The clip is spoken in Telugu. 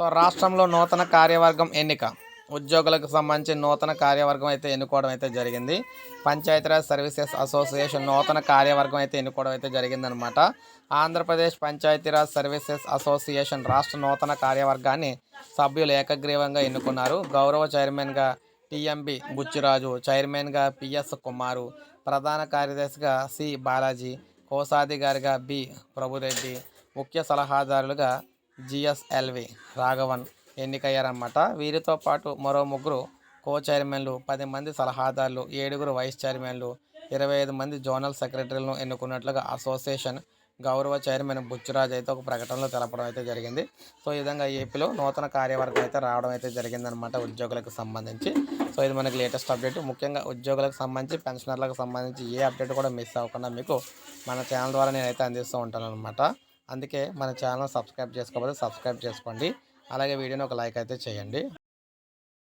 సో రాష్ట్రంలో నూతన కార్యవర్గం ఎన్నిక. ఉద్యోగులకు సంబంధించి నూతన కార్యవర్గం అయితే ఎన్నుకోవడం అయితే జరిగింది. పంచాయతీరాజ్ సర్వీసెస్ అసోసియేషన్ నూతన కార్యవర్గం అయితే ఎన్నుకోవడం అయితే జరిగిందనమాట ఆంధ్రప్రదేశ్ పంచాయతీరాజ్ సర్వీసెస్ అసోసియేషన్ రాష్ట్ర నూతన కార్యవర్గాన్ని సభ్యులు ఏకగ్రీవంగా ఎన్నుకున్నారు. గౌరవ చైర్మన్గా టిఎంబి బుచ్చిరాజు చైర్మన్గా పిఎస్ కుమారు ప్రధాన కార్యదర్శిగా సి బాలాజీ కోశాధికారిగా బి ప్రభురెడ్డి ముఖ్య సలహాదారులుగా జిఎస్ఎల్వి రాఘవన్ ఎన్నికయ్యారన్నమాట. వీరితో పాటు మరో ముగ్గురు కో చైర్మన్లు పది మంది సలహాదారులు ఏడుగురు వైస్ చైర్మన్లు ఇరవై ఐదు మంది జోనల్ సెక్రటరీలను ఎన్నుకున్నట్లుగా అసోసియేషన్ గౌరవ చైర్మన్ బుచ్చురాజ్ అయితే ఒక ప్రకటనలో తెలపడం అయితే జరిగింది. సో ఈ విధంగా ఏపీలో నూతన కార్యవర్గం అయితే రావడం అయితే జరిగిందనమాట ఉద్యోగులకు సంబంధించి. సో ఇది మనకి లేటెస్ట్ అప్డేట్. ముఖ్యంగా ఉద్యోగులకు సంబంధించి పెన్షనర్లకు సంబంధించి ఏ అప్డేట్ కూడా మిస్ అవ్వకుండా మీకు మన ఛానల్ ద్వారా నేనైతే అందిస్తూ ఉంటాను అనమాట అందుకే మన ఛానల్ సబ్స్క్రైబ్ చేసుకోకపోతే సబ్స్క్రైబ్ చేసుకోండి. అలాగే వీడియోని ఒక లైక్ అయితే చేయండి.